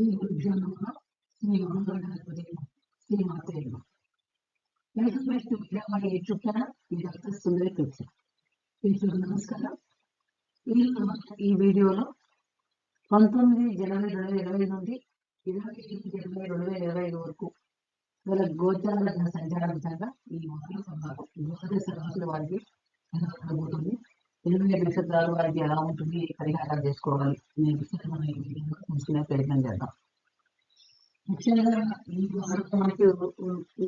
ఈ ఉద్యమంలో Shri Mahaganapati Shri మాత్రేమ welcome back to Vijayawada YouTube channel me doctor Sundari Krishna మీకు నమస్కారం ఈరోజు ఈ వీడియోలో పంతొమ్మిది జనవరి రెండు వేల ఇరవై నుండి ఇరవై ఐదు జనవరి రెండు వేల ఇరవై ఐదు వరకు గల గోచార గ్రహ సంచారం విధంగా ఈ వారం సంభాగం ద్వాదశ రాశుల వారికి ఎలా తెలుగు నక్షత్రాలు వారికి ఎలా ఉంటుంది పరిహారాలు చేసుకోవాలి అనే విషయాన్ని మనం ఈ వీడియోలో తెలుసుకునే ప్రయత్నం చేద్దాం. ముఖ్యంగా ఈ వారం మనకి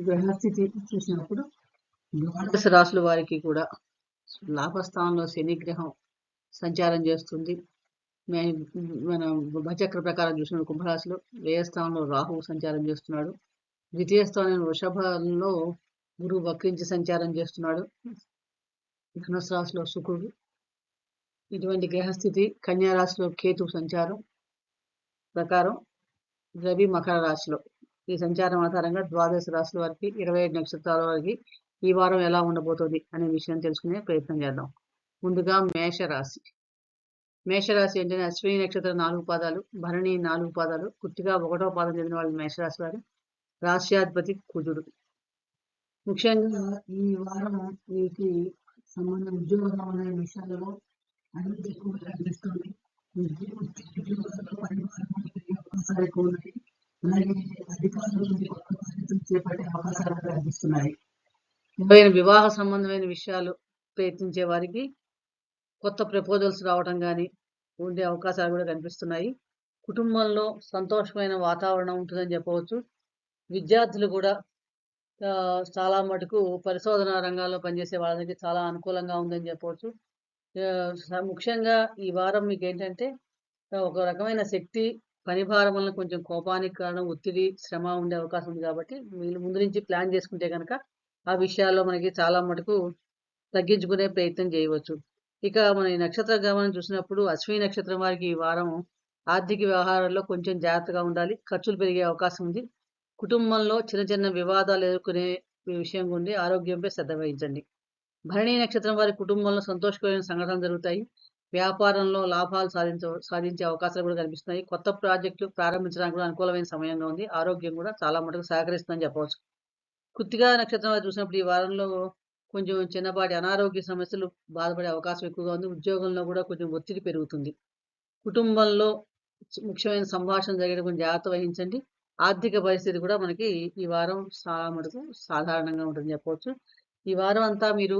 గ్రహస్థితి చూసినప్పుడు ద్వాదశ రాసుల వారికి కూడా లాభస్థానంలో శనిగ్రహం సంచారం చేస్తుంది. మన భచక్ర ప్రకారం చూసిన కుంభరాశిలో వ్యయస్థానంలో రాహు సంచారం చేస్తున్నాడు. ద్వితీయ స్థానం వృషభంలో గురువు వక్రించి సంచారం చేస్తున్నాడు. ధనుసు రాశిలో శుక్రుడు. ఇటువంటి గ్రహస్థితి కన్యా రాశిలో కేతు సంచారం ప్రకారం రవి మకర రాశిలో. ఈ సంచారం ఆధారంగా ద్వాదశ రాశుల వారికి ఇరవై ఐదు నక్షత్రాల వారికి ఈ వారం ఎలా ఉండబోతోంది అనే విషయం తెలుసుకునే ప్రయత్నం చేద్దాం. ముందుగా మేష రాశి మేషరాశి ఏంటంటే అశ్విని నక్షత్రం నాలుగు పాదాలు భరణి నాలుగు పాదాలు గుర్తిగా ఒకటో పాదం చెందిన వాళ్ళు మేషరాశి వారు రాశ్యాధిపతి కుజుడు. ముఖ్యంగా ఈ వారం మీకు సంబంధం ఉద్యోగం అనే విషయాలలో అభివృద్ధి ఎక్కువగా కనిపిస్తుంది అవకాశాలు ఎక్కువ ఉన్నాయి. అలాగే అధికారుల నుండి కొత్త బాధ్యతలు చేపట్టే అవకాశాలు కూడా కనిపిస్తున్నాయి వివాహ సంబంధమైన విషయాలు ప్రయత్నించే వారికి కొత్త ప్రపోజల్స్ రావడం కానీ ఉండే అవకాశాలు కూడా కనిపిస్తున్నాయి. కుటుంబంలో సంతోషమైన వాతావరణం ఉంటుందని చెప్పవచ్చు. విద్యార్థులు కూడా చాలా మటుకు పరిశోధన రంగాల్లో పనిచేసే వాళ్ళకి చాలా అనుకూలంగా ఉందని చెప్పవచ్చు. ముఖ్యంగా ఈ వారం మీకు ఏంటంటే ఒక రకమైన శక్తి పనిభారం వలన కొంచెం కోపానికి కారణం ఒత్తిడి శ్రమ ఉండే అవకాశం ఉంది కాబట్టి వీళ్ళు ముందు నుంచి ప్లాన్ చేసుకుంటే కనుక ఆ విషయాల్లో మనకి చాలా మటుకు తగ్గించుకునే ప్రయత్నం చేయవచ్చు. ఇక మన ఈ నక్షత్ర గమనం చూసినప్పుడు అశ్విని నక్షత్రం వారికి ఈ వారం ఆర్థిక వ్యవహారాల్లో కొంచెం జాగ్రత్తగా ఉండాలి. ఖర్చులు పెరిగే అవకాశం ఉంది. కుటుంబంలో చిన్న చిన్న వివాదాలు ఎదుర్కొనే విషయం గుండి ఆరోగ్యంపై శ్రద్ధ వహించండి. భరణి నక్షత్రం వారి కుటుంబంలో సంతోషకరమైన సంఘటనలు జరుగుతాయి. వ్యాపారంలో లాభాలు సాధించ సాధించే అవకాశాలు కూడా కనిపిస్తున్నాయి. కొత్త ప్రాజెక్టులు ప్రారంభించడానికి కూడా అనుకూలమైన సమయంగా ఉంది. ఆరోగ్యం కూడా చాలా మటుకు సహకరిస్తుందని చెప్పవచ్చు. కృత్తిగా నక్షత్రం వారు చూసినప్పుడు ఈ వారంలో కొంచెం చిన్నపాటి అనారోగ్య సమస్యలు బాధపడే అవకాశం ఎక్కువగా ఉంది. ఉద్యోగంలో కూడా కొంచెం ఒత్తిడి పెరుగుతుంది. కుటుంబంలో ముఖ్యమైన సంభాషణ జరిగే కొంచెం జాగ్రత్త వహించండి. ఆర్థిక పరిస్థితి కూడా మనకి ఈ వారం చాలా మటుకు సాధారణంగా ఉంటుందని చెప్పవచ్చు. ఈ వారం అంతా మీరు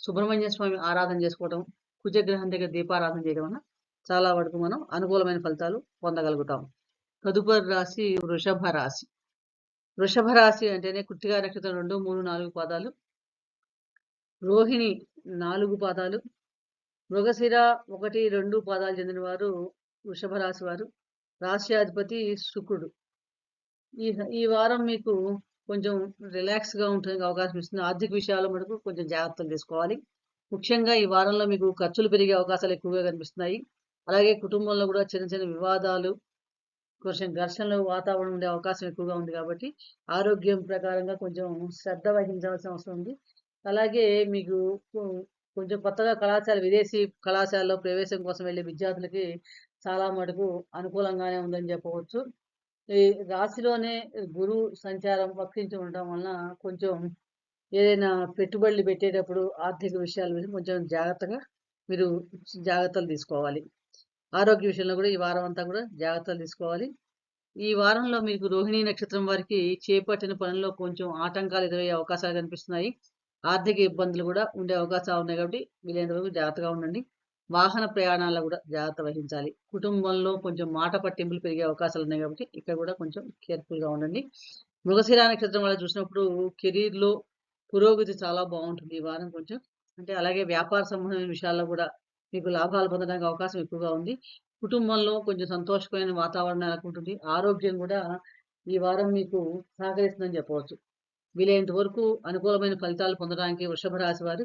సుబ్రహ్మణ్య స్వామి ఆరాధన చేసుకోవడం కుజగ్రహం దగ్గర దీపారాధన చేయడం వలన చాలా వరకు మనం అనుకూలమైన ఫలితాలు పొందగలుగుతాం. తదుపరి రాశి వృషభ రాశి. వృషభ రాశి అంటేనే కృత్తిగా నక్షత్రం రెండు మూడు నాలుగు పాదాలు. రోహిణి నాలుగు పాదాలు. మృగశిర ఒకటి రెండు పాదాలు చెందిన వారు వృషభ రాశి వారు. రాశ్యాధిపతి శుక్రుడు. ఈ ఈ వారం మీకు కొంచెం రిలాక్స్గా ఉండడానికి అవకాశం ఇస్తుంది. ఆర్థిక విషయాల మటుకు కొంచెం జాగ్రత్తలు తీసుకోవాలి. ముఖ్యంగా ఈ వారంలో మీకు ఖర్చులు పెరిగే అవకాశాలు ఎక్కువగా కనిపిస్తున్నాయి. అలాగే కుటుంబంలో కూడా చిన్న చిన్న వివాదాలు కొంచెం ఘర్షణలు వాతావరణం ఉండే అవకాశం ఎక్కువగా ఉంది కాబట్టి ఆరోగ్యం ప్రకారంగా కొంచెం శ్రద్ధ వహించాల్సిన అవసరం ఉంది. అలాగే మీకు కొంచెం కొత్తగా కళాశాల విదేశీ కళాశాలలో ప్రవేశం కోసం వెళ్ళే విద్యార్థులకి చాలా మటుకు అనుకూలంగానే ఉందని చెప్పవచ్చు. ఈ రాశిలోనే గురువు సంచారం వక్రించి ఉండటం వలన కొంచెం ఏదైనా పెట్టుబడులు పెట్టేటప్పుడు ఆర్థిక విషయాల మీద కొంచెం జాగ్రత్తగా మీరు జాగ్రత్తలు తీసుకోవాలి. ఆరోగ్య విషయంలో కూడా ఈ వారం అంతా కూడా జాగ్రత్తలు తీసుకోవాలి. ఈ వారంలో మీకు రోహిణీ నక్షత్రం వారికి చేపట్టిన పనుల్లో కొంచెం ఆటంకాలు ఎదురయ్యే అవకాశాలు కనిపిస్తున్నాయి. ఆర్థిక ఇబ్బందులు కూడా ఉండే అవకాశాలు ఉన్నాయి కాబట్టి వీలైనంత వరకు జాగ్రత్తగా ఉండండి. వాహన ప్రయాణాల్లో కూడా జాగ్రత్త వహించాలి. కుటుంబంలో కొంచెం మాట పట్టింపులు పెరిగే అవకాశాలు ఉన్నాయి కాబట్టి ఇక్కడ కూడా కొంచెం కేర్ఫుల్గా ఉండండి. మృగశిర నక్షత్రం వల్ల చూసినప్పుడు కెరీర్లో పురోగతి చాలా బాగుంటుంది ఈ వారం కొంచెం. అంటే అలాగే వ్యాపార సంబంధమైన విషయాల్లో కూడా మీకు లాభాలు పొందడానికి అవకాశం ఎక్కువగా ఉంది. కుటుంబంలో కొంచెం సంతోషకరమైన వాతావరణం నెలకొంటుంది. ఆరోగ్యం కూడా ఈ వారం మీకు సహకరిస్తుందని చెప్పవచ్చు. వీలైనంత వరకు అనుకూలమైన ఫలితాలు పొందడానికి వృషభ రాశి వారు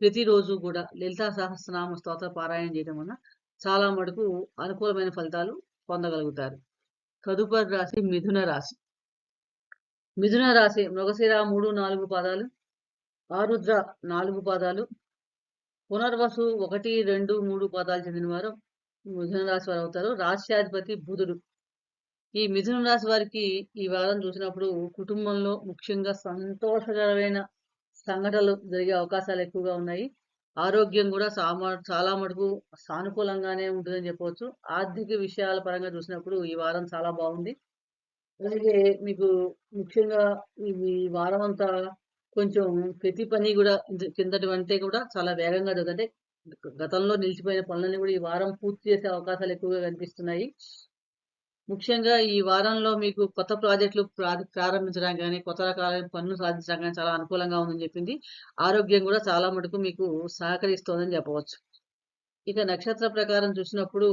ప్రతిరోజు కూడా లలితా సహస్రనామ స్తోత్ర పారాయణ చేయడం వలన చాలా మటుకు అనుకూలమైన ఫలితాలు పొందగలుగుతారు. తదుపరి రాశి మిథున రాశి. మిథున రాశి మృగశిర మూడు నాలుగు పాదాలు ఆరుద్ర నాలుగు పాదాలు పునర్వసు ఒకటి రెండు మూడు పాదాలు చెందిన వారు మిథున రాశి వారు అవుతారు. రాశ్యాధిపతి బుధుడు. ఈ మిథున రాశి వారికి ఈ వారం చూసినప్పుడు కుటుంబంలో ముఖ్యంగా సంతోషకరమైన సంఘటనలు జరిగే అవకాశాలు ఎక్కువగా ఉన్నాయి. ఆరోగ్యం కూడా సామా చాలా మటుకు సానుకూలంగానే ఉంటుందని చెప్పవచ్చు. ఆర్థిక విషయాల పరంగా చూసినప్పుడు ఈ వారం చాలా బాగుంది. అలాగే మీకు ముఖ్యంగా ఈ వారం అంతా కొంచెం ప్రతి పని కూడా కిందటి వంటే కూడా చాలా వేగంగా జరుగుతుంది. అంటే గతంలో నిలిచిపోయిన పనులన్నీ కూడా ఈ వారం పూర్తి చేసే అవకాశాలు ఎక్కువగా కనిపిస్తున్నాయి. ముఖ్యంగా ఈ వారంలో మీకు కొత్త ప్రాజెక్టులు ప్రారంభించడానికి కానీ కొత్త రకాల పనులు సాధించడానికి కానీ చాలా అనుకూలంగా ఉందని చెప్పింది. ఆరోగ్యం కూడా చాలా మటుకు మీకు సహకరిస్తోందని చెప్పవచ్చు. ఇక నక్షత్ర ప్రకారం చూసినప్పుడు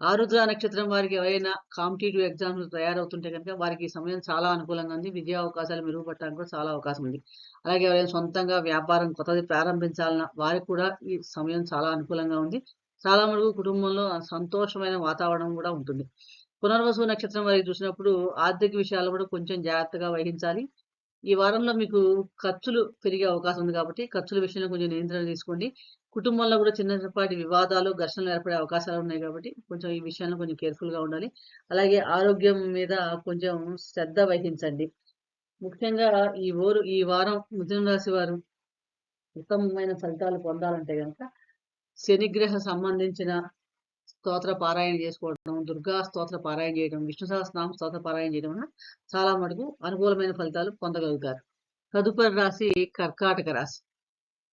ఆరుద్ర నక్షత్రం వారికి ఎవరైనా కాంపిటేటివ్ ఎగ్జామ్స్ తయారవుతుంటే కనుక వారికి ఈ సమయం చాలా అనుకూలంగా ఉంది. విద్యా అవకాశాలు మెరుగుపడటానికి కూడా చాలా అవకాశం ఉంది. అలాగే ఎవరైనా సొంతంగా వ్యాపారం కొత్తది ప్రారంభించాలన్న వారికి కూడా ఈ సమయం చాలా అనుకూలంగా ఉంది. చాలా మటుకు కుటుంబంలో సంతోషమైన వాతావరణం కూడా ఉంటుంది. పునర్వసు నక్షత్రం వారికి చూసినప్పుడు ఆర్థిక విషయాలు కూడా కొంచెం జాగ్రత్తగా వహించాలి. ఈ వారంలో మీకు ఖర్చులు పెరిగే అవకాశం ఉంది కాబట్టి ఖర్చుల విషయంలో కొంచెం నియంత్రణ తీసుకోండి. కుటుంబంలో కూడా చిన్నపాటి వివాదాలు ఘర్షణలు ఏర్పడే అవకాశాలు ఉన్నాయి కాబట్టి కొంచెం ఈ విషయంలో కొంచెం కేర్ఫుల్గా ఉండాలి. అలాగే ఆరోగ్యం మీద కొంచెం శ్రద్ధ వహించండి. ముఖ్యంగా ఈ ఓరు ఈ వారం మిథున రాశి వారు ఉత్తమమైన ఫలితాలు పొందాలంటే కనుక శనిగ్రహ సంబంధించిన స్తోత్ర పారాయణ చేసుకోవడం దుర్గా స్తోత్ర పారాయణ చేయడం విష్ణు సహస్రనామ స్తోత్ర పారాయణ చేయడం వలన చాలా మటుకు అనుకూలమైన ఫలితాలు పొందగలుగుతారు. తదుపరి రాశి కర్కాటక రాశి.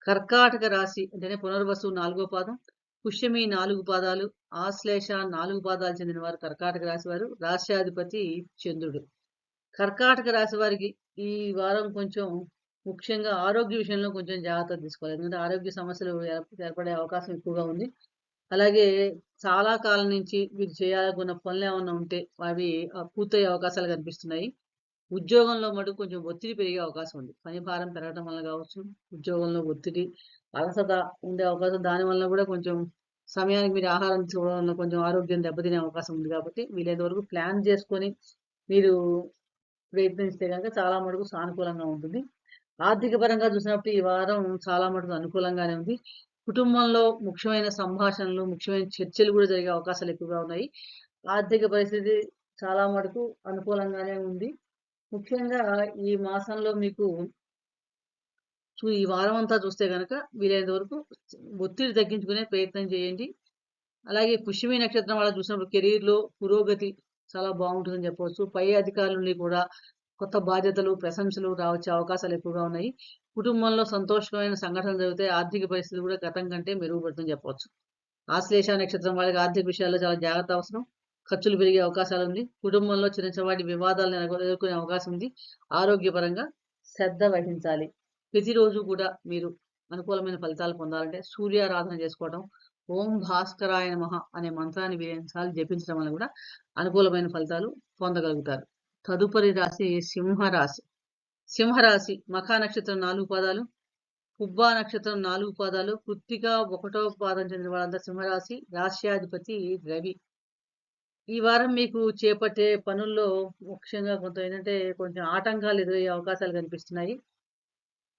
కర్కాటక రాశి అంటేనే పునర్వసు నాలుగో పాదం పుష్యమి నాలుగు పాదాలు ఆశ్లేష నాలుగు పాదాలు చెందిన వారు కర్కాటక రాశి వారు రాష్ట్రాధిపతి చంద్రుడు. కర్కాటక రాశి వారికి ఈ వారం కొంచెం ముఖ్యంగా ఆరోగ్య విషయంలో కొంచెం జాగ్రత్త తీసుకోవాలి. ఎందుకంటే ఆరోగ్య సమస్యలు ఏర్పడే అవకాశం ఎక్కువగా ఉంది. అలాగే చాలా కాలం నుంచి మీరు చేయాలనుకున్న పనులు ఏమైనా ఉంటే అవి పూర్తయ్యే అవకాశాలు కనిపిస్తున్నాయి. ఉద్యోగంలో మటుకు కొంచెం ఒత్తిడి పెరిగే అవకాశం ఉంది. పని భారం పెరగడం వల్ల కావచ్చు ఉద్యోగంలో ఒత్తిడి అలసట ఉండే అవకాశం దానివల్ల కూడా కొంచెం సమయానికి మీరు ఆహారం తీసుకోవడం కొంచెం ఆరోగ్యం దెబ్బతినే అవకాశం ఉంది కాబట్టి వీలైనంత వరకు ప్లాన్ చేసుకొని మీరు ప్రయత్నిస్తే కనుక చాలా మటుకు సానుకూలంగా ఉంటుంది. ఆర్థిక పరంగా చూసినప్పుడు ఈ వారం చాలా మటుకు అనుకూలంగానే ఉంది. కుటుంబంలో ముఖ్యమైన సంభాషణలు ముఖ్యమైన చర్చలు కూడా జరిగే అవకాశాలు ఎక్కువగా ఉన్నాయి. ఆర్థిక పరిస్థితి చాలా మటుకు అనుకూలంగానే ఉంది. ముఖ్యంగా ఈ మాసంలో మీకు చూ- ఈ వారం అంతా చూస్తే కనుక వీలైనంత వరకు ఒత్తిడి తగ్గించుకునే ప్రయత్నం చేయండి. అలాగే పుష్యమి నక్షత్రం వాళ్ళ చూసినప్పుడు కెరీర్లో పురోగతి చాలా బాగుంటుందని చెప్పవచ్చు. పై అధికారులని కూడా కొత్త బాధ్యతలు ప్రశంసలు రావచ్చే అవకాశాలు ఎక్కువగా ఉన్నాయి. కుటుంబంలో సంతోషకరమైన సంఘటనలు జరిగితే ఆర్థిక పరిస్థితి కూడా గతం కంటే మెరుగుపడుతుందని చెప్పవచ్చు. ఆశ్లేష నక్షత్రం వాళ్ళకి ఆర్థిక విషయాల్లో చాలా జాగ్రత్త అవసరం. ఖర్చులు పెరిగే అవకాశాలు ఉంది. కుటుంబంలో చిన్న చిన్నవాటి వివాదాలను ఎదుర్కొనే అవకాశం ఉంది. ఆరోగ్యపరంగా శ్రద్ధ వహించాలి. ప్రతిరోజు కూడా మీరు అనుకూలమైన ఫలితాలు పొందాలంటే సూర్యారాధన చేసుకోవడం ఓం భాస్కరాయ నమ అనే మంత్రాన్ని వీలైనసార్లు జపించడం వల్ల కూడా అనుకూలమైన ఫలితాలు పొందగలుగుతారు. తదుపరి రాశి సింహరాశి. సింహరాశి మఖా నక్షత్రం నాలుగు పాదాలు పుబ్బా నక్షత్రం నాలుగు పాదాలు కృత్తిక ఒకటో పాదం చెందిన వాళ్ళంతా సింహరాశి రాశ్యాధిపతి రవి. ఈ వారం మీకు చేపట్టే పనుల్లో ముఖ్యంగా కొంత ఏంటంటే కొంచెం ఆటంకాలు ఎదురయ్యే అవకాశాలు కనిపిస్తున్నాయి.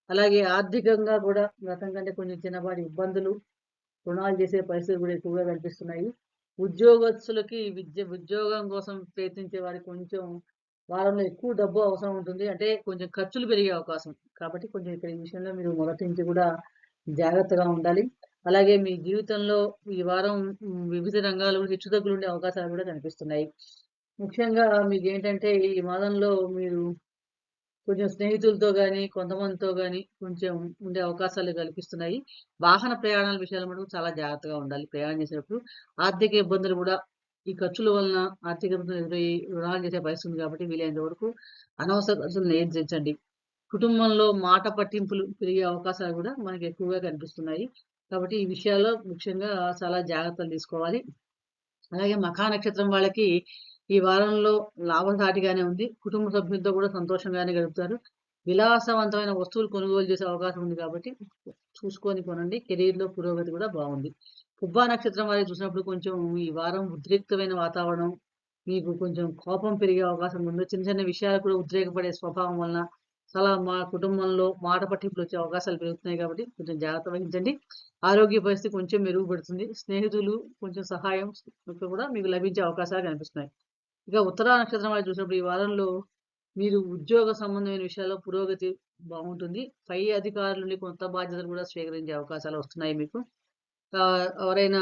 అలాగే ఆర్థికంగా కూడా గతం కంటే కొంచెం చిన్నపాటి ఇబ్బందులు రుణాలు చేసే పరిస్థితులు కూడా ఎక్కువగా కనిపిస్తున్నాయి. ఉద్యోగస్తులకి విద్య ఉద్యోగం కోసం ప్రయత్నించే వారికి కొంచెం వారంలో ఎక్కువ డబ్బు అవసరం ఉంటుంది. అంటే కొంచెం ఖర్చులు పెరిగే అవకాశం. కాబట్టి కొంచెం ఇక్కడ ఈ విషయంలో మీరు మొదటి నుంచి కూడా జాగ్రత్తగా ఉండాలి. అలాగే మీ జీవితంలో ఈ వారం వివిధ రంగాలు హెచ్చుతగ్గులు ఉండే అవకాశాలు కూడా కనిపిస్తున్నాయి. ముఖ్యంగా మీకు ఏంటంటే ఈ మాదంలో మీరు కొంచెం స్నేహితులతో కానీ కొంతమందితో కానీ కొంచెం ఉండే అవకాశాలు కల్పిస్తున్నాయి. వాహన ప్రయాణాల విషయాలు మటుకు చాలా జాగ్రత్తగా ఉండాలి ప్రయాణం చేసేటప్పుడు. ఆర్థిక ఇబ్బందులు కూడా ఈ ఖర్చుల వలన ఆర్థిక ఎదురయ్యి రుణాలు చేసే పరిస్థితి ఉంది కాబట్టి వీలైనంత వరకు అనవసర ఖర్చులు నియంత్రించండి. కుటుంబంలో మాట పట్టింపులు పెరిగే అవకాశాలు కూడా మనకి ఎక్కువగా కనిపిస్తున్నాయి. కాబట్టి ఈ విషయాల్లో ముఖ్యంగా చాలా జాగ్రత్తలు తీసుకోవాలి. అలాగే మఖా నక్షత్రం వాళ్ళకి ఈ వారంలో లాభసాటిగానే ఉంది. కుటుంబ సభ్యులతో కూడా సంతోషంగానే గడుపుతారు. విలాసవంతమైన వస్తువులు కొనుగోలు చేసే అవకాశం ఉంది కాబట్టి చూసుకొని కొనండి. కెరీర్లో పురోగతి కూడా బాగుంది. పుబ్బా నక్షత్రం వారికి చూసినప్పుడు కొంచెం ఈ వారం ఉద్రిక్తమైన వాతావరణం మీకు కొంచెం కోపం పెరిగే అవకాశం ఉంది. చిన్న చిన్న విషయాలు కూడా ఉద్రేకపడే స్వభావం వలన చాలా మా కుటుంబంలో మాట పట్టింపులు వచ్చే అవకాశాలు పెరుగుతున్నాయి కాబట్టి కొంచెం జాగ్రత్త వహించండి. ఆరోగ్య పరిస్థితి కొంచెం మెరుగుపడుతుంది. స్నేహితులు కొంచెం సహాయం కూడా మీకు లభించే అవకాశాలు కనిపిస్తున్నాయి. ఇక ఉత్తరా నక్షత్రం వారు చూసినప్పుడు ఈ వారంలో మీరు ఉద్యోగ సంబంధమైన విషయాల్లో పురోగతి బాగుంటుంది. పై అధికారుల నుండి కొత్త బాధ్యతలు కూడా స్వీకరించే అవకాశాలు వస్తున్నాయి మీకు. ఎవరైనా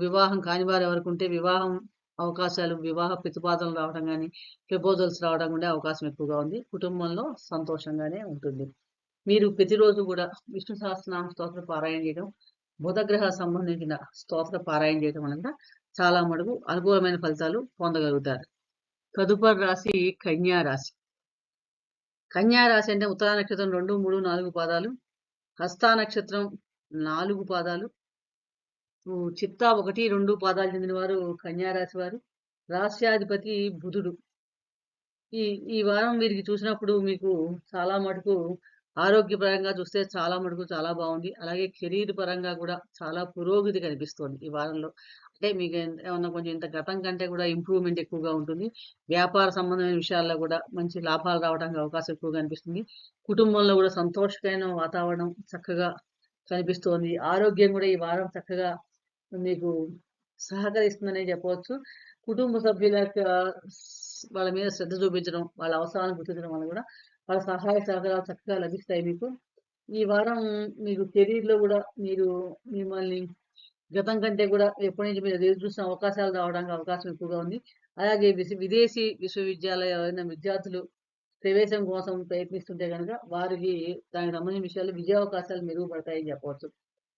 వివాహం కాని వారు ఎవరికి ఉంటే వివాహం అవకాశాలు వివాహ ప్రతిపాదనలు రావడం కానీ ప్రపోజల్స్ రావడం కూడా అవకాశం ఎక్కువగా ఉంది. కుటుంబంలో సంతోషంగానే ఉంటుంది. మీరు ప్రతిరోజు కూడా విష్ణు సహస్రనామ స్తోత్ర పారాయణ చేయడం బుధగ్రహ సంబంధించిన స్తోత్ర పారాయణ చేయడం వలన చాలా మటుకు అనుకూలమైన ఫలితాలు పొందగలుగుతారు. తదుపరి రాశి కన్యా రాశి. కన్యా రాశి అంటే ఉత్తరా నక్షత్రం రెండు మూడు నాలుగు పాదాలు. హస్తా నక్షత్రం నాలుగు పాదాలు. చిత్తా ఒకటి రెండు పాదాలు చెందిన వారు కన్యారాశి వారు. రాష్ట్రాధిపతి బుధుడు. ఈ ఈ వారం వీరికి చూసినప్పుడు మీకు చాలా మటుకు ఆరోగ్యపరంగా చూస్తే చాలా మటుకు చాలా బాగుంది. అలాగే కెరీర్ పరంగా కూడా చాలా పురోగతి కనిపిస్తుంది ఈ వారంలో. అంటే మీకు ఏమన్నా కొంచెం ఇంత గతం కంటే కూడా ఇంప్రూవ్మెంట్ ఎక్కువగా ఉంటుంది. వ్యాపార సంబంధమైన విషయాల్లో కూడా మంచి లాభాలు రావడానికి అవకాశం ఎక్కువగా కనిపిస్తుంది కుటుంబంలో కూడా సంతోషకరమైన వాతావరణం చక్కగా కనిపిస్తోంది. ఆరోగ్యం కూడా ఈ వారం చక్కగా మీకు సహకరిస్తుందనే చెప్పవచ్చు. కుటుంబ సభ్యుల యొక్క వాళ్ళ మీద శ్రద్ధ చూపించడం వాళ్ళ అవసరాలను గుర్తించడం వల్ల కూడా వాళ్ళ సహాయ సహకారాలు చక్కగా లభిస్తాయి మీకు. ఈ వారం మీకు కెరీర్లో కూడా మీరు మిమ్మల్ని గతం కంటే కూడా ఎప్పటి నుంచి మీరు ఎదురు చూసిన అవకాశాలు రావడానికి అవకాశం ఎక్కువగా ఉంది. అలాగే విదేశీ విశ్వవిద్యాలయాలైన విద్యార్థులు ప్రవేశం కోసం ప్రయత్నిస్తుంటే కనుక వారికి దానికి సంబంధించిన విషయాలు విజయ అవకాశాలు మెరుగుపడతాయని చెప్పవచ్చు.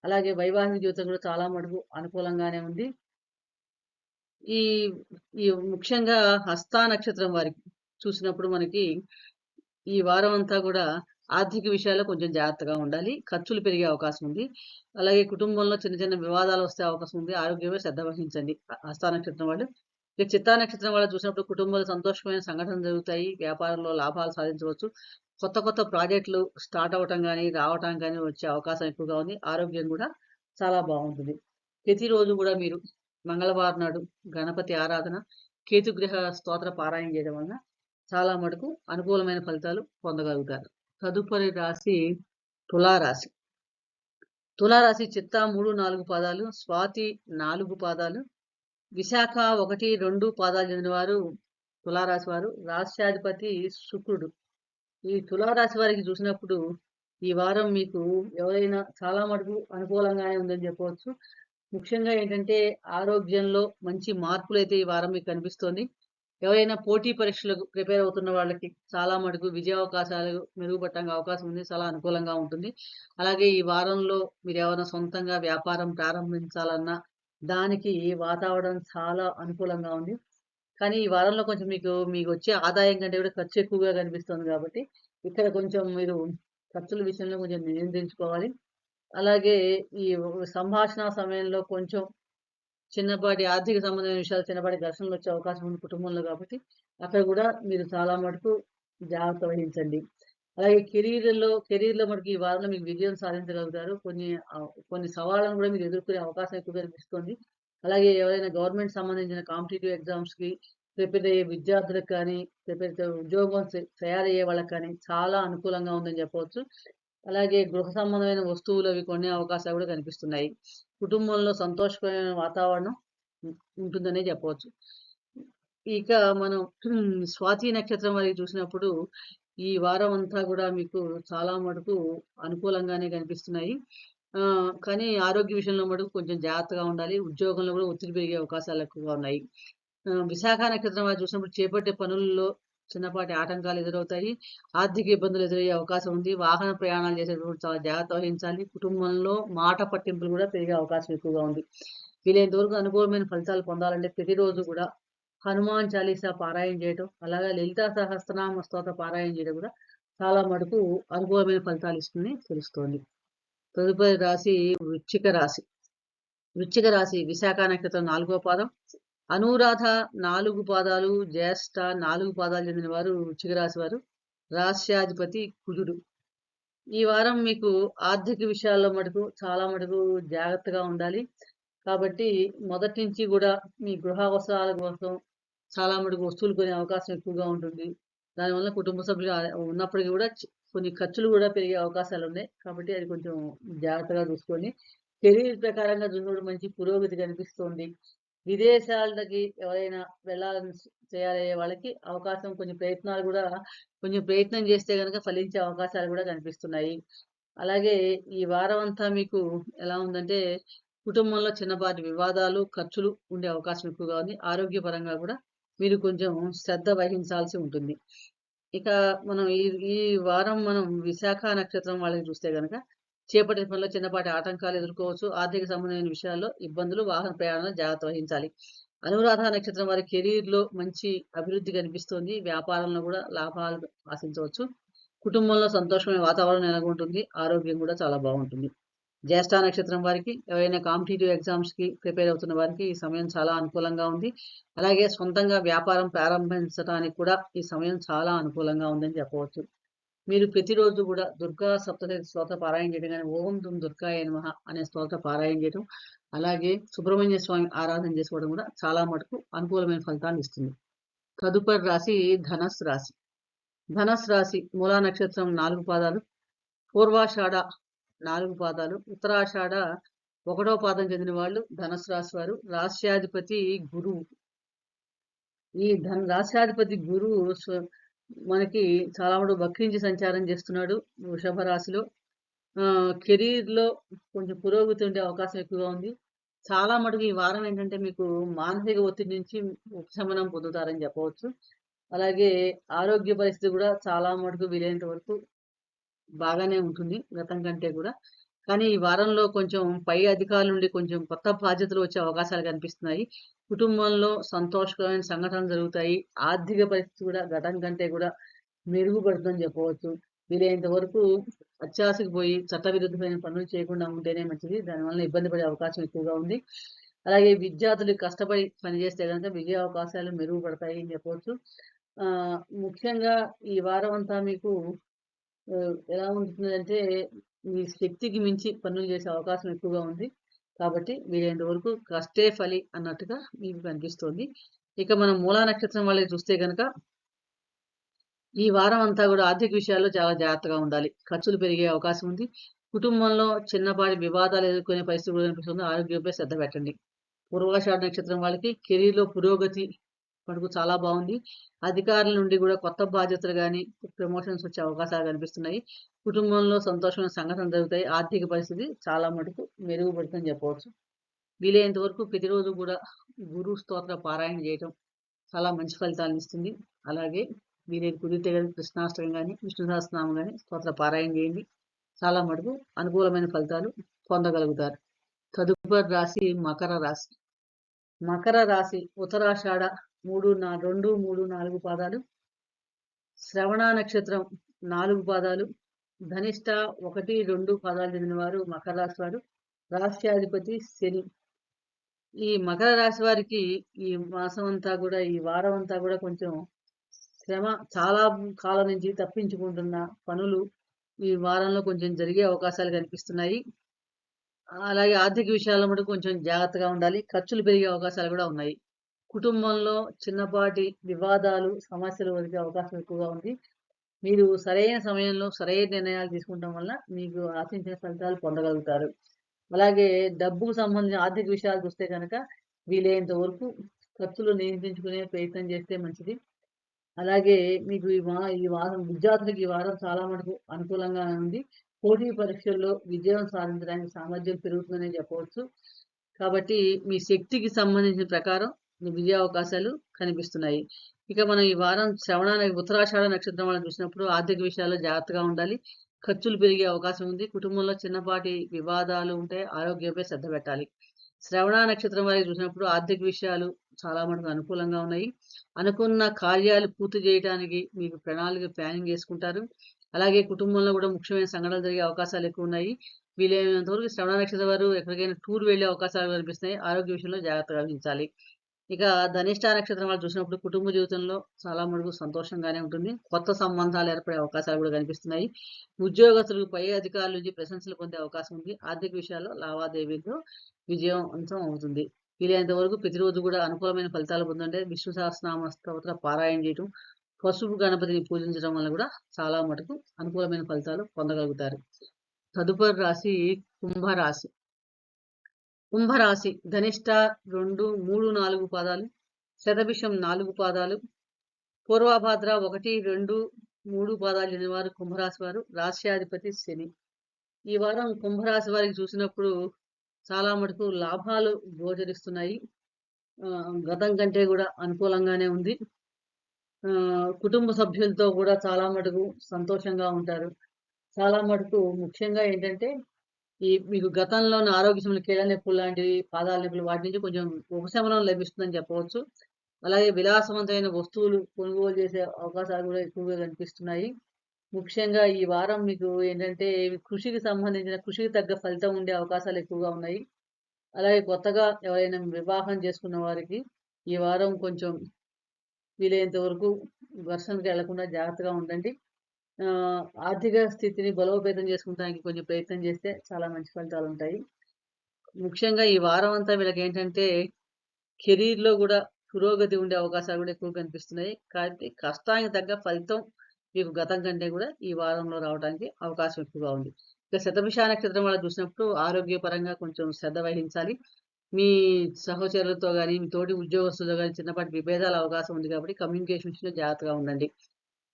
అలాగే వైవాహిక జీవితం కూడా చాలా మటుకు అనుకూలంగానే ఉంది. ఈ ఈ ముఖ్యంగా హస్తా నక్షత్రం వారికి చూసినప్పుడు మనకి ఈ వారం అంతా కూడా ఆర్థిక విషయాల్లో కొంచెం జాగ్రత్తగా ఉండాలి. ఖర్చులు పెరిగే అవకాశం ఉంది. అలాగే కుటుంబంలో చిన్న చిన్న వివాదాలు వస్తే అవకాశం ఉంది. ఆరోగ్యమే శ్రద్ధ వహించండి. హస్తా నక్షత్రం వాళ్ళు ఇక చిత్తా నక్షత్రం వల్ల చూసినప్పుడు కుటుంబంలో సంతోషమైన సంఘటనలు జరుగుతాయి. వ్యాపారంలో లాభాలు సాధించవచ్చు. కొత్త కొత్త ప్రాజెక్టులు స్టార్ట్ అవ్వటం కానీ రావటం కానీ వచ్చే అవకాశం ఎక్కువగా ఉంది. ఆరోగ్యం కూడా చాలా బాగుంటుంది. ప్రతిరోజు కూడా మీరు మంగళవారం నాడు గణపతి ఆరాధన కేతుగ్రహ స్తోత్ర పారాయణ చేయడం వలన చాలా మటుకు అనుకూలమైన ఫలితాలు పొందగలుగుతారు. తదుపరి రాశి తులారాశి. తులారాశి చిత్తా మూడు నాలుగు పాదాలు స్వాతి నాలుగు పాదాలు విశాఖ ఒకటి రెండు పాదాలు చెందిన వారు తులారాశి వారు. రాష్ట్రాధిపతి శుక్రుడు. ఈ తులారాశి వారికి చూసినప్పుడు ఈ వారం మీకు ఎవరైనా చాలా మటుకు అనుకూలంగానే ఉందని చెప్పవచ్చు. ముఖ్యంగా ఏంటంటే ఆరోగ్యంలో మంచి మార్పులు అయితే ఈ వారం మీకు కనిపిస్తోంది. ఎవరైనా పోటీ పరీక్షలకు ప్రిపేర్ అవుతున్న వాళ్ళకి చాలా మటుకు విజయ అవకాశాలు మెరుగుపడటానికి అవకాశం ఉంది చాలా అనుకూలంగా ఉంటుంది. అలాగే ఈ వారంలో మీరు ఏమైనా సొంతంగా వ్యాపారం ప్రారంభించాలన్నా దానికి వాతావరణం చాలా అనుకూలంగా ఉంది. కానీ ఈ వారంలో కొంచెం మీకు మీకు వచ్చే ఆదాయం కంటే కూడా ఖర్చు ఎక్కువగా కనిపిస్తుంది కాబట్టి ఇక్కడ కొంచెం మీరు ఖర్చుల విషయంలో కొంచెం నియంత్రించుకోవాలి. అలాగే ఈ సంభాషణ సమయంలో కొంచెం చిన్నపాటి ఆర్థిక సంబంధమైన విషయాలు చిన్నపాటి ఘర్షణలు వచ్చే అవకాశం ఉంది కుటుంబంలో కాబట్టి అక్కడ కూడా మీరు చాలా మటుకు జాగ్రత్త వహించండి. అలాగే కెరీర్లో కెరీర్లో మనకి ఈ వారంలో మీకు విజయం సాధించగలుగుతారు. కొన్ని కొన్ని సవాళ్ళను కూడా మీరు ఎదుర్కొనే అవకాశం ఎక్కువ కనిపిస్తుంది. అలాగే ఎవరైనా గవర్నమెంట్ సంబంధించిన కాంపిటేటివ్ ఎగ్జామ్స్కి ప్రిపేర్ అయ్యే విద్యార్థులకు కానీ ప్రిపేర్ ఉద్యోగం తయారయ్యే వాళ్ళకి కానీ చాలా అనుకూలంగా ఉందని చెప్పవచ్చు. అలాగే గృహ సంబంధమైన వస్తువులు అవి కొనే అవకాశాలు కూడా కనిపిస్తున్నాయి. కుటుంబంలో సంతోషకరమైన వాతావరణం ఉంటుందనే చెప్పవచ్చు. ఇక మనం స్వాతి నక్షత్రం వారికి చూసినప్పుడు ఈ వారం అంతా కూడా మీకు చాలా మటుకు అనుకూలంగానే కనిపిస్తున్నాయి. కానీ ఆరోగ్య విషయంలో మటుకు కొంచెం జాగ్రత్తగా ఉండాలి. ఉద్యోగంలో కూడా ఒత్తిడి పెరిగే అవకాశాలు ఎక్కువగా ఉన్నాయి విశాఖ నక్షత్రం వారు చూసినప్పుడు చేపట్టే పనుల్లో చిన్నపాటి ఆటంకాలు ఎదురవుతాయి. ఆర్థిక ఇబ్బందులు ఎదురయ్యే అవకాశం ఉంది. వాహన ప్రయాణాలు చేసేటప్పుడు చాలా జాగ్రత్త వహించాలి. కుటుంబంలో మాట పట్టింపులు కూడా పెరిగే అవకాశం ఎక్కువగా ఉంది. వీలైనంత వరకు అనుకూలమైన ఫలితాలు పొందాలంటే ప్రతిరోజు కూడా హనుమాన్ చాలీసా పారాయణ చేయటం అలాగే లలితా సహస్రనామ స్తోత్ర పారాయణ చేయడం కూడా చాలా మటుకు అనుకూలమైన ఫలితాలు ఇస్తుందని తెలుస్తోంది. తదుపరి రాశి వృచ్చిక రాశి. వృచ్చిక రాశి విశాఖ నక్షత్రం నాలుగో పాదం. అనురాధ నాలుగు పాదాలు జ్యేష్ఠ నాలుగు పాదాలు చెందిన వారు వృచ్చిక రాశి వారు. రాష్ట్రాధిపతి కుజుడు. ఈ వారం మీకు ఆర్థిక విషయాల్లో మటుకు చాలా మటుకు జాగ్రత్తగా ఉండాలి. కాబట్టి మొదటి నుంచి కూడా మీ గృహ అవసరాల కోసం చాలా మటుకు వస్తువులు కొనే అవకాశం ఎక్కువగా ఉంటుంది దానివల్ల కుటుంబ సభ్యులు ఉన్నప్పటికీ కూడా కొన్ని ఖర్చులు కూడా పెరిగే అవకాశాలు ఉన్నాయి కాబట్టి అది కొంచెం జాగ్రత్తగా చూసుకొని కెరీర్ ప్రకారంగా చూసినప్పుడు మంచి పురోగతి కనిపిస్తుంది విదేశాలకి ఎవరైనా వెళ్ళాలని చేయాలయ్యే వాళ్ళకి అవకాశం కొన్ని ప్రయత్నాలు కూడా కొంచెం ప్రయత్నం చేస్తే కనుక ఫలించే అవకాశాలు కూడా కనిపిస్తున్నాయి. అలాగే ఈ వారం అంతా మీకు ఎలా ఉందంటే కుటుంబంలో చిన్నపాటి వివాదాలు, ఖర్చులు ఉండే అవకాశం ఎక్కువగా ఉంది. ఆరోగ్యపరంగా కూడా మీరు కొంచెం శ్రద్ధ వహించాల్సి ఉంటుంది. ఇక మనం ఈ ఈ వారం మనం విశాఖ నక్షత్రం వాళ్ళని చూస్తే కనుక చేపట్టిన పనిలో చిన్నపాటి ఆటంకాలు ఎదుర్కోవచ్చు. ఆర్థిక సంబంధమైన విషయాల్లో ఇబ్బందులు, వాహన ప్రయాణంలో జాగ్రత్త వహించాలి. అనురాధ నక్షత్రం వారి కెరీర్‌లో మంచి అభివృద్ధి కనిపిస్తుంది. వ్యాపారంలో కూడా లాభాలు ఆశించవచ్చు. కుటుంబంలో సంతోషమైన వాతావరణం నెలకొంటుంది. ఆరోగ్యం కూడా చాలా బాగుంటుంది. జ్యేష్ఠ నక్షత్రం వారికి ఎవరైనా కాంపిటేటివ్ ఎగ్జామ్స్‌కి ప్రిపేర్ అవుతున్న వారికి ఈ సమయం చాలా అనుకూలంగా ఉంది. అలాగే సొంతంగా వ్యాపారం ప్రారంభించటానికి కూడా ఈ సమయం చాలా అనుకూలంగా ఉందని చెప్పవచ్చు. మీరు ప్రతిరోజు కూడా దుర్గా సప్తశతి స్తోత్ర పారాయణ చేయడం కానీ ఓం దుమ్ దుర్గాయ నమః అనే స్తోత్ర పారాయణ చేయడం అలాగే సుబ్రహ్మణ్య స్వామి ఆరాధన చేసుకోవడం కూడా చాలా మటుకు అనుకూలమైన ఫలితాన్ని ఇస్తుంది. తదుపరి రాశి ధనస్ రాశి. ధనస్ రాశి మూలా నక్షత్రం నాలుగు పాదాలు, పూర్వాషాఢ నాలుగు పాదాలు, ఉత్తరాషాఢ ఒకటో పాదం చెందిన వాళ్ళు ధనస్సు రాశి వారు. రాశ్యాధిపతి గురువు. ఈ ధన్ రాశ్యాధిపతి గురువు మనకి చాలా మటుకు వక్రించి సంచారం చేస్తున్నాడు వృషభ రాశిలో. కెరీర్‌లో కొంచెం పురోగతి ఉండే అవకాశం ఎక్కువగా ఉంది. చాలా మటుకు ఈ వారం ఏంటంటే మీకు మానసిక ఒత్తిడి నుంచి ఉపశమనం పొందుతారని చెప్పవచ్చు. అలాగే ఆరోగ్య పరిస్థితి కూడా చాలా మటుకు వీలైనంత వరకు బాగానే ఉంటుంది గతం కంటే కూడా. కానీ ఈ వారంలో కొంచెం పై అధికారుల నుండి కొంచెం కొత్త బాధ్యతలు వచ్చే అవకాశాలు కనిపిస్తున్నాయి. కుటుంబంలో సంతోషకరమైన సంఘటనలు జరుగుతాయి. ఆర్థిక పరిస్థితి కూడా గతం కంటే కూడా మెరుగుపడుతుందని చెప్పవచ్చు. వీలైనంత వరకు అత్యాశకు పోయి చట్టవిరుద్ధమైన పనులు చేయకుండా ఉంటేనే మంచిది. దానివల్ల ఇబ్బంది పడే అవకాశం ఎక్కువగా ఉంది. అలాగే విద్యార్థులు కష్టపడి పనిచేస్తే కనుక విజయ అవకాశాలు మెరుగుపడతాయి అని చెప్పవచ్చు. ముఖ్యంగా ఈ వారం అంతా మీకు ఎలా ఉంటుందంటే మీ శక్తికి మించి పనులు చేసే అవకాశం ఎక్కువగా ఉంది. కాబట్టి వీలైనంత వరకు కష్టే ఫలి అన్నట్టుగా మీకు కనిపిస్తోంది. ఇక మనం మూలా నక్షత్రం వాళ్ళకి చూస్తే కనుక ఈ వారం అంతా కూడా ఆర్థిక విషయాల్లో చాలా జాగ్రత్తగా ఉండాలి. ఖర్చులు పెరిగే అవకాశం ఉంది. కుటుంబంలో చిన్నపాటి వివాదాలు ఎదుర్కొనే పరిస్థితి కూడా కనిపిస్తుంది. ఆరోగ్యంపై శ్రద్ధ పెట్టండి. పూర్వాషాఢ నక్షత్రం వాళ్ళకి కెరీర్‌లో పురోగతి మటుకు చాలా బాగుంది. అధికారుల నుండి కూడా కొత్త బాధ్యతలు కానీ ప్రమోషన్స్ వచ్చే అవకాశాలు కనిపిస్తున్నాయి. కుటుంబంలో సంతోషమైన సంఘటనలు జరుగుతాయి. ఆర్థిక పరిస్థితి చాలా మటుకు మెరుగుపడుతుందని చెప్పవచ్చు. వీలైనంత వరకు ప్రతిరోజు కూడా గురు స్తోత్ర పారాయణ చేయటం చాలా మంచి ఫలితాలను ఇస్తుంది. అలాగే వీలైతే కుదిరితే కానీ కృష్ణాష్టకం కానీ విష్ణు సహస్రనామం కానీ స్తోత్ర పారాయణ చేయండి. చాలా మటుకు అనుకూలమైన ఫలితాలు పొందగలుగుతారు. తదుపరి రాశి మకర రాశి. మకర రాశి ఉత్తరాషాఢ మూడు నా 2, 3, 4 పాదాలు. శ్రవణ నక్షత్రం నాలుగు పాదాలు. ధనిష్ట 1, 2 పాదాలు చెందిన వారు మకర రాశి వారు. రాష్ట్రాధిపతి శని. ఈ మకర రాశి వారికి ఈ మాసం అంతా కూడా ఈ వారం అంతా కూడా కొంచెం శ్రమ చాలా కాలం నుంచి తప్పించుకుంటున్న పనులు ఈ వారంలో కొంచెం జరిగే అవకాశాలు కనిపిస్తున్నాయి. అలాగే ఆర్థిక విషయాల్లో మటుకు కొంచెం జాగ్రత్తగా ఉండాలి. ఖర్చులు పెరిగే అవకాశాలు కూడా ఉన్నాయి. కుటుంబంలో చిన్నపాటి వివాదాలు, సమస్యలు ఒరిగే అవకాశం ఎక్కువగా ఉంది. మీరు సరైన సమయంలో సరైన నిర్ణయాలు తీసుకోవడం వల్ల మీకు ఆశించిన ఫలితాలు పొందగలుగుతారు. అలాగే డబ్బుకు సంబంధించిన ఆర్థిక విషయాలు చూస్తే కనుక వీలైనంత వరకు ఖర్చులు నియంత్రించుకునే ప్రయత్నం చేస్తే మంచిది. అలాగే మీకు ఈ వా ఈ వారం విద్యార్థులకు ఈ వారం చాలా మటుకు అనుకూలంగా ఉంది. పోటీ పరీక్షల్లో విజయం సాధించడానికి సామర్థ్యం పెరుగుతుందనే చెప్పవచ్చు. కాబట్టి మీ శక్తికి సంబంధించిన ప్రకారం మీ అవకాశాలు కనిపిస్తున్నాయి. ఇక మనం ఈ వారం శ్రవణ ఉత్తరాషాఢ నక్షత్రం వాళ్ళని చూసినప్పుడు ఆర్థిక విషయాల్లో జాగ్రత్తగా ఉండాలి. ఖర్చులు పెరిగే అవకాశం ఉంది. కుటుంబంలో చిన్నపాటి వివాదాలు ఉంటే ఆరోగ్యంపై శ్రద్ధ పెట్టాలి. శ్రవణ నక్షత్రం వారికి చూసినప్పుడు ఆర్థిక విషయాలు చాలా మటుకు అనుకూలంగా ఉన్నాయి. అనుకున్న కార్యాలు పూర్తి చేయటానికి మీకు ప్రణాళిక ప్లానింగ్ చేసుకుంటారు. అలాగే కుటుంబంలో కూడా ముఖ్యమైన సంఘటనలు జరిగే అవకాశాలు ఎక్కువ ఉన్నాయి వీలైనంత వరకు శ్రవణ నక్షత్రం వారు ఎక్కడికైనా టూర్ వెళ్ళే అవకాశాలు కనిపిస్తున్నాయి. ఆరోగ్య విషయంలో జాగ్రత్త వహించాలి. ఇక ధనిష్ట నక్షత్రం వాళ్ళు చూసినప్పుడు కుటుంబ జీవితంలో చాలా మటుకు సంతోషంగానే ఉంటుంది. కొత్త సంబంధాలు ఏర్పడే అవకాశాలు కూడా కనిపిస్తున్నాయి. ఉద్యోగస్తులకు పై అధికారుల నుంచి ప్రశంసలు పొందే అవకాశం ఉంది. ఆర్థిక విషయాల్లో లావాదేవీల్లో విజయవంతం అవుతుంది. వీలైనంత వరకు ప్రతిరోజు కూడా అనుకూలమైన ఫలితాలు పొందంటే విష్ణు సహస్రనామ స్తోత్ర పారాయణ చేయటం, పసుపు గణపతిని పూజించడం వల్ల కూడా చాలా మటుకు అనుకూలమైన ఫలితాలు పొందగలుగుతారు. తదుపరి రాశి కుంభరాశి. కుంభరాశి ధనిష్ట రెండు మూడు నాలుగు పాదాలు శతభిషం నాలుగు పాదాలు పూర్వభాద్ర ఒకటి రెండు మూడు పాదాలు లేనివారు వారు కుంభరాశి వారు రాశ్యాధిపతి శని. ఈ వారం కుంభరాశి వారికి చూసినప్పుడు చాలా మటుకు లాభాలు గోచరిస్తున్నాయి. గతం కంటే కూడా అనుకూలంగానే ఉంది. కుటుంబ సభ్యులతో కూడా చాలా మటుకు సంతోషంగా ఉంటారు. చాలా మటుకు ముఖ్యంగా ఏంటంటే ఈ మీకు గతంలో ఉన్న ఆరోగ్య సమయంలో కీళ్ళ నొప్పులు లాంటివి పాదాల నొప్పులు వాటి నుంచి కొంచెం ఉపశమనం లభిస్తుందని చెప్పవచ్చు. అలాగే విలాసవంతమైన వస్తువులు కొనుగోలు చేసే అవకాశాలు కూడా ఎక్కువగా కనిపిస్తున్నాయి. ముఖ్యంగా ఈ వారం మీకు ఏంటంటే కృషికి సంబంధించిన కృషికి తగ్గ ఫలితం ఉండే అవకాశాలు ఎక్కువగా ఉన్నాయి. అలాగే కొత్తగా ఎవరైనా వివాహం చేసుకున్న వారికి ఈ వారం కొంచెం వీలైనంత వరకు వర్షానికి వెళ్ళకుండా జాగ్రత్తగా ఉండండి. ఆర్థిక స్థితిని బలోపేతం చేసుకుంటానికి కొంచెం ప్రయత్నం చేస్తే చాలా మంచి ఫలితాలు ఉంటాయి. ముఖ్యంగా ఈ వారం అంతా వీళ్ళకి ఏంటంటే కెరీర్లో కూడా పురోగతి ఉండే అవకాశాలు కూడా ఎక్కువ కనిపిస్తున్నాయి. కాబట్టి కష్టానికి తగ్గ ఫలితం మీకు గతం కంటే కూడా ఈ వారంలో రావడానికి అవకాశం ఎక్కువగా ఉంది. ఇక శతభిష నక్షత్రం వాళ్ళ చూసినప్పుడు ఆరోగ్యపరంగా కొంచెం శ్రద్ధ వహించాలి. మీ సహచరులతో కానీ మీ తోటి ఉద్యోగస్తులతో కానీ చిన్నపాటి విభేదాల అవకాశం ఉంది కాబట్టి కమ్యూనికేషన్ విషయంలో జాగ్రత్తగా ఉండండి.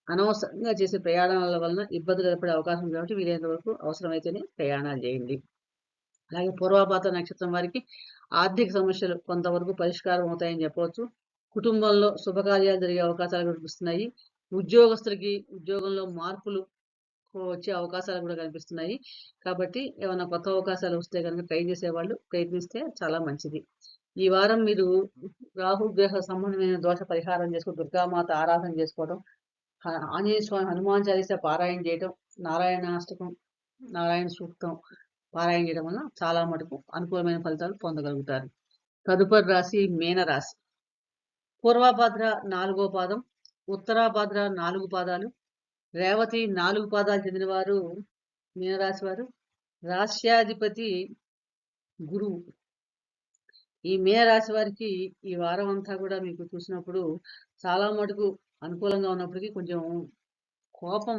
అనవసరంగా చేసే ప్రయాణాల వలన ఇబ్బందులు ఏర్పడే అవకాశం కాబట్టి వీలైనంత వరకు అవసరమైతేనే ప్రయాణాలు చేయండి. అలాగే పూర్వాపాత నక్షత్రం వారికి ఆర్థిక సమస్యలు కొంతవరకు పరిష్కారం అవుతాయని చెప్పవచ్చు. కుటుంబంలో శుభకార్యాలు జరిగే అవకాశాలు కనిపిస్తున్నాయి. ఉద్యోగస్తులకి ఉద్యోగంలో మార్పులు వచ్చే అవకాశాలు కూడా కనిపిస్తున్నాయి. కాబట్టి ఏమైనా కొత్త అవకాశాలు వస్తే కనుక ట్రై చేసేవాళ్ళు ప్రయత్నిస్తే చాలా మంచిది. ఈ వారం మీరు రాహుగ్రహ సంబంధమైన దోష పరిహారం చేసుకో దుర్గామాత ఆరాధన చేసుకోవడం ఆంజనేయ స్వామి హనుమాన్ చాలీస పారాయణ చేయటం నారాయణ అష్టకం నారాయణ సూక్తం పారాయణ చేయడం వల్ల చాలా మటుకు అనుకూలమైన ఫలితాలు పొందగలుగుతారు. తదుపరి రాశి మేనరాశి పూర్వభద్ర నాలుగో పాదం ఉత్తరాభద్ర నాలుగు పాదాలు రేవతి నాలుగు పాదాలు చెందినవారు మీనరాశి వారు. రాష్ట్రాధిపతి గురువు ఈ మీనరాశి వారికి ఈ వారం అంతా కూడా మీకు చూసినప్పుడు చాలా మటుకు అనుకూలంగా ఉన్నప్పటికీ కొంచెం కోపం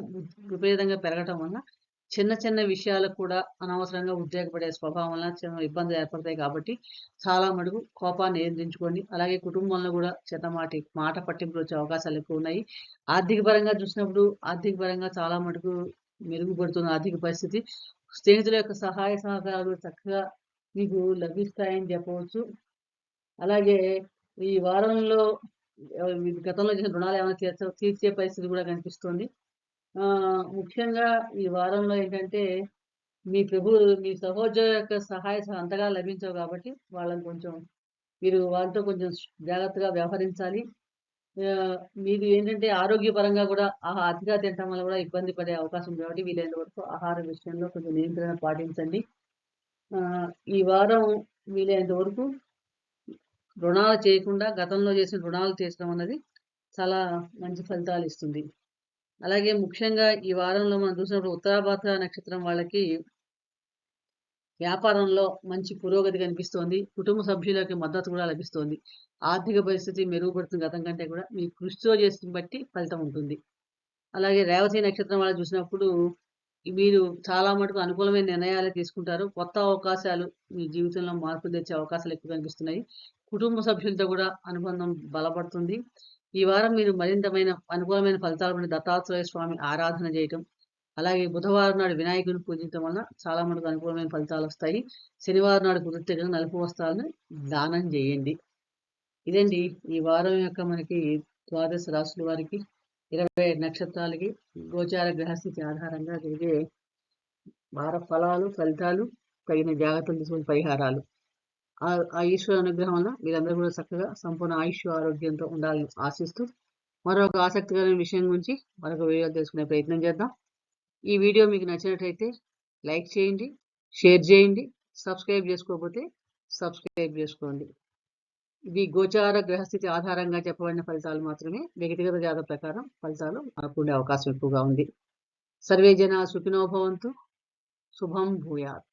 విపరీతంగా పెరగటం వల్ల చిన్న చిన్న విషయాలకు కూడా అనవసరంగా ఉద్రేకపడే స్వభావం వల్ల చిన్న ఇబ్బందులు ఏర్పడతాయి కాబట్టి చాలా మటుకు కోపాన్ని నియంత్రించుకోండి. అలాగే కుటుంబంలో కూడా చిన్నమాటి మాట పట్టింపులు వచ్చే అవకాశాలు ఎక్కువ ఉన్నాయి. ఆర్థిక పరంగా చూసినప్పుడు ఆర్థిక పరంగా చాలా మటుకు మెరుగుపడుతున్న ఆర్థిక పరిస్థితి. స్నేహితుల యొక్క సహాయ సహకారాలు చక్కగా మీకు లభిస్తాయని చెప్పవచ్చు. అలాగే ఈ వారంలో గతంలో చేసిన రుణాలు ఏమైనా తీర్చ తీర్చే పరిస్థితి కూడా కనిపిస్తుంది. ముఖ్యంగా ఈ వారంలో ఏంటంటే మీ ప్రభు మీ సహోద్యోగ యొక్క సహాయ అంతగా లభించవు కాబట్టి వాళ్ళని కొంచెం మీరు వాళ్ళతో కొంచెం జాగ్రత్తగా వ్యవహరించాలి. మీరు ఏంటంటే ఆరోగ్యపరంగా కూడా ఆహా అతిగా తినటం వల్ల కూడా ఇబ్బంది పడే అవకాశం ఉంది కాబట్టి వీలైనంత వరకు ఆహార విషయంలో కొంచెం నియంత్రణ పాటించండి. ఈ వారం వీలైనంత వరకు రుణాలు చేయకుండా గతంలో చేసిన రుణాలు తీర్చడం అన్నది చాలా మంచి ఫలితాలు ఇస్తుంది. అలాగే ముఖ్యంగా ఈ వారంలో మనం చూసినప్పుడు ఉత్తరాభాద్ర నక్షత్రం వాళ్ళకి వ్యాపారంలో మంచి పురోగతి కనిపిస్తోంది. కుటుంబ సభ్యులకి మద్దతు కూడా లభిస్తోంది. ఆర్థిక పరిస్థితి మెరుగుపడుతుంది గతం కంటే కూడా. మీ కృషితో చేసిన బట్టి ఫలితం ఉంటుంది. అలాగే రేవతి నక్షత్రం వాళ్ళు చూసినప్పుడు మీరు చాలా మటుకు అనుకూలమైన నిర్ణయాలు తీసుకుంటారు. కొత్త అవకాశాలు మీ జీవితంలో మార్పులు తెచ్చే అవకాశాలు ఎక్కువ కనిపిస్తున్నాయి. కుటుంబ సభ్యులతో కూడా అనుబంధం బలపడుతుంది. ఈ వారం మీరు మరింతమైన అనుకూలమైన ఫలితాలు నుండి దత్తాత్రేయ స్వామి ఆరాధన చేయటం అలాగే బుధవారం నాడు వినాయకుని పూజించడం వలన చాలా మనకు అనుకూలమైన ఫలితాలు వస్తాయి. శనివారం నాడు కుదిరితే నలుపు వస్త్రాలను దానం చేయండి. ఇదండి ఈ వారం యొక్క మనకి ద్వాదశ రాశుల వారికి ఇరవై నక్షత్రాలకి గోచార గ్రహస్థితి ఆధారంగా జరిగే వార ఫలాలు ఫలితాలు తగిన జాగ్రత్తలు తీసుకుని పరిహారాలు. ఆ ఆ ఈశ్వర అనుగ్రహం వల్ల మీరందరూ కూడా చక్కగా సంపూర్ణ ఆయుష్ ఆరోగ్యంతో ఉండాలని ఆశిస్తూ మరొక ఆసక్తికరమైన విషయం గురించి మరొక వీడియో తెలుసుకునే ప్రయత్నం చేద్దాం. ఈ వీడియో మీకు నచ్చినట్లయితే లైక్ చేయండి షేర్ చేయండి సబ్స్క్రైబ్ చేసుకోకపోతే సబ్స్క్రైబ్ చేసుకోండి. ఇవి గోచార గ్రహస్థితి ఆధారంగా చెప్పబడిన ఫలితాలు మాత్రమే. వ్యక్తిగత జాతక ప్రకారం ఫలితాలు మనకు ఉండే అవకాశం ఎక్కువగా ఉంది. సర్వే జన సుఖినోభవంతు శుభం భూయాత్.